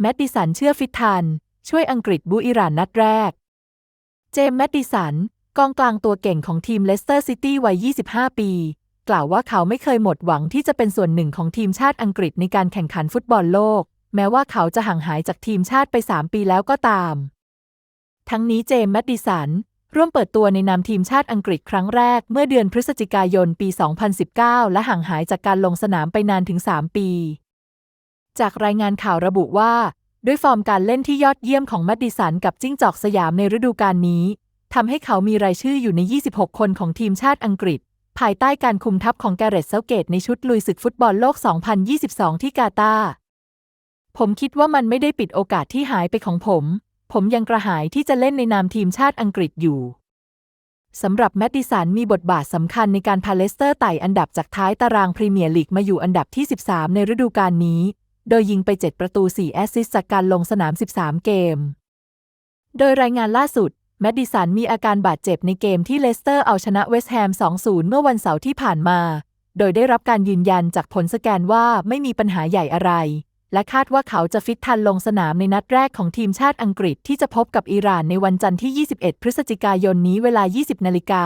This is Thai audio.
แมตติสันเชื่อฟิตทัน ช่วยอังกฤษบุอิหร่านนัดแรก เจมส์แมตติสัน กองกลางตัวเก่งของทีมเลสเตอร์ซิตี้วัย 25 ปี กล่าวว่าเขาไม่เคยหมดหวังที่จะเป็นส่วนหนึ่งของทีมชาติอังกฤษในการแข่งขันฟุตบอลโลก แม้ว่าเขาจะห่างหายจากทีมชาติไป 3 ปีแล้วก็ตาม ทั้งนี้เจมส์แมตติสันร่วมเปิดตัวในนามทีมชาติอังกฤษครั้งแรกเมื่อเดือนพฤศจิกายนปี 2019 และห่างหายจากการลงสนามไปนานถึง 3 ปี จากรายงานข่าวระบุว่า ด้วยฟอร์มการเล่นที่ยอดเยี่ยมของแมตติสันกับจิ้งจอกสยามในฤดูกาลนี้ทำให้เขามีรายชื่ออยู่ใน 26 คนของทีมชาติอังกฤษ ภายใต้การคุมทัพของแกเรตเซาเกตในชุดลุยศึกฟุตบอลโลก 2022 ที่กาตาร์ผมคิดว่ามันไม่ได้ปิดโอกาสที่หายไปของผม ผมยังกระหายที่จะเล่นในนามทีมชาติอังกฤษอยู่สำหรับแมตติสันมีบทบาทสำคัญในการพาเลสเตอร์ไต่อันดับจากท้ายตารางพรีเมียร์ลีกมาอยู่อันดับที่ 13 ในฤดูกาลนี้ โดยยิงไป 7 ประตู 4 แอสซิสต์จากการลงสนาม 13 เกม โดยรายงานล่าสุด แมดดิสันมีอาการบาดเจ็บในเกมที่เลสเตอร์เอาชนะเวสต์แฮม 2-0 เมื่อวันเสาร์ที่ผ่านมา โดยได้รับการยืนยันจากผลสแกนว่าไม่มีปัญหาใหญ่อะไร และคาดว่าเขาจะฟิตทันลงสนามในนัดแรกของทีมชาติอังกฤษที่จะพบกับอิหร่านในวันจันทร์ที่ 21 พฤศจิกายนนี้เวลา 20นาฬิกา